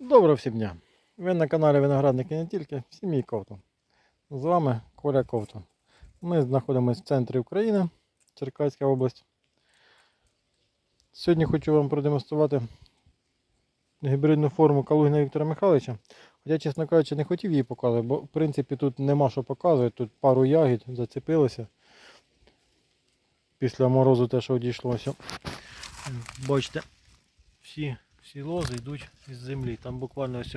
Доброго всім дня! Ви на каналі Виноградники не тільки, сім'ї Ковтун. З вами Коля Ковтун. Ми знаходимося в центрі України, Черкаська область. Сьогодні хочу вам продемонструвати гібридну форму Калугіна Віктора Михайловича. Хоча, чесно кажучи, не хотів її показувати, бо в принципі тут нема що показувати. Тут пару ягід зацепилися. Після морозу те, що одійшлося. Бачите, всі, всі лози йдуть із землі. Там буквально ось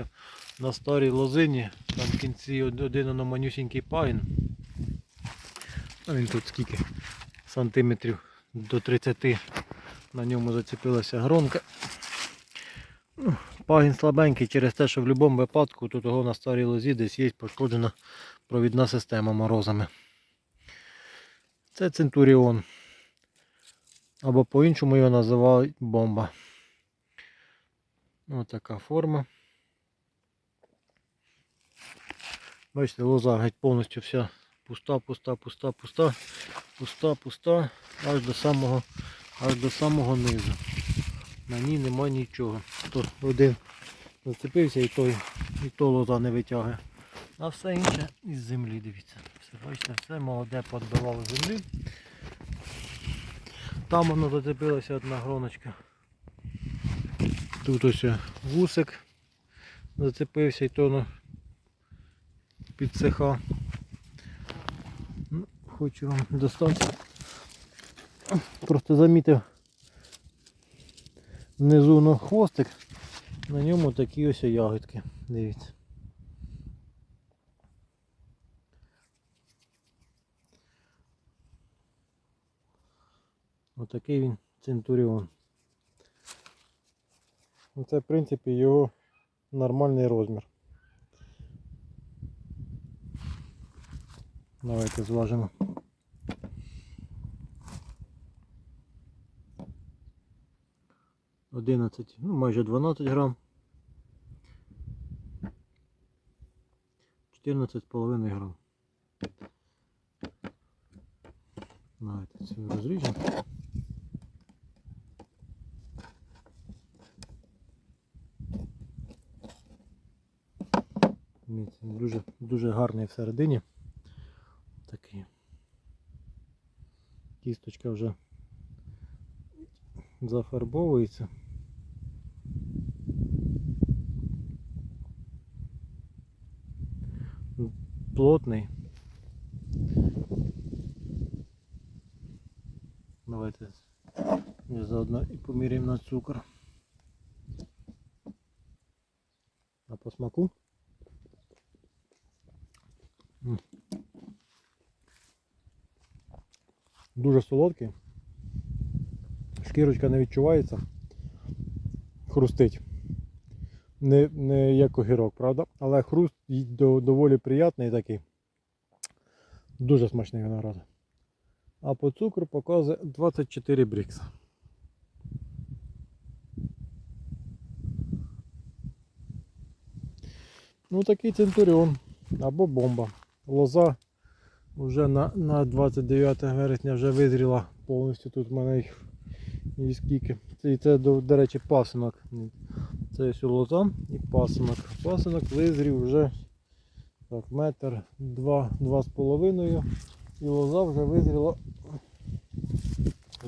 на старій лозині, там в кінці один воно манюсінький пагін. Ну, він тут скільки? Сантиметрів до 30 на ньому зацепилася гронка. Ну, Пагін слабенький через те, що в будь-якому випадку тут його на старій лозі десь є пошкоджена провідна система морозами. Це Центуріон. Або по-іншому його називають бомба. Ось така форма. Бачите, лоза геть повністю вся пуста, пуста, пуста, пуста, пуста, пуста, аж до самого, аж до самого низу. На ній нема нічого. То один зацепився і той, і то лоза не витягує. А все інше із землі, дивіться. Все, бачите, все молоде подбивало землі. Там воно зацепилася одна гроночка. Тут ось вусик зацепився і то воно підсиха. Ну, Хочу вам достати. Просто замітив внизу на хвостик, на ньому такі ось ягодки. Дивіться. Отакий він центуріон. Це в принципі його нормальний розмір. Давайте зважимо. Одинадцять, ну майже 12 грам. 14 з половиною грам. Давайте це розріжемо. Дуже, дуже гарний всередині. Такий. Кісточка вже зафарбовується. Плотний. Давайте заодно і поміряємо на цукор. А по смаку? Дуже солодкий. Шкірочка не відчувається. Хрустить. Не, не як огірок, правда? Але хруст доволі приятний такий. Дуже смачний виноград. А по цукру показує 24 брікса. Ну такий центуріон або бомба. Лоза вже на, на 29 вересня вже визріла повністю. Тут в мене їх і скільки. І це до, до речі, пасинок. Це ось лоза і пасинок. Пасинок визрів вже так, метр, два, два з половиною. І лоза вже визріла.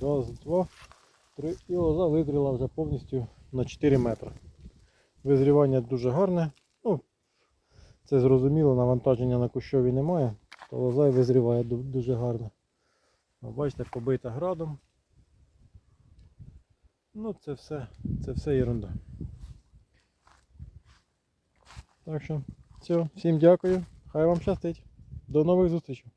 Раз, два, три. І лоза визріла вже повністю на 4 метри. Визрівання дуже гарне. Це зрозуміло, навантаження на кущові немає, то лоза і визріває дуже гарно. Бачите, побита градом. Ну це все, це все ерунда. Так що, все, всім дякую. Хай вам щастить. До нових зустрічей.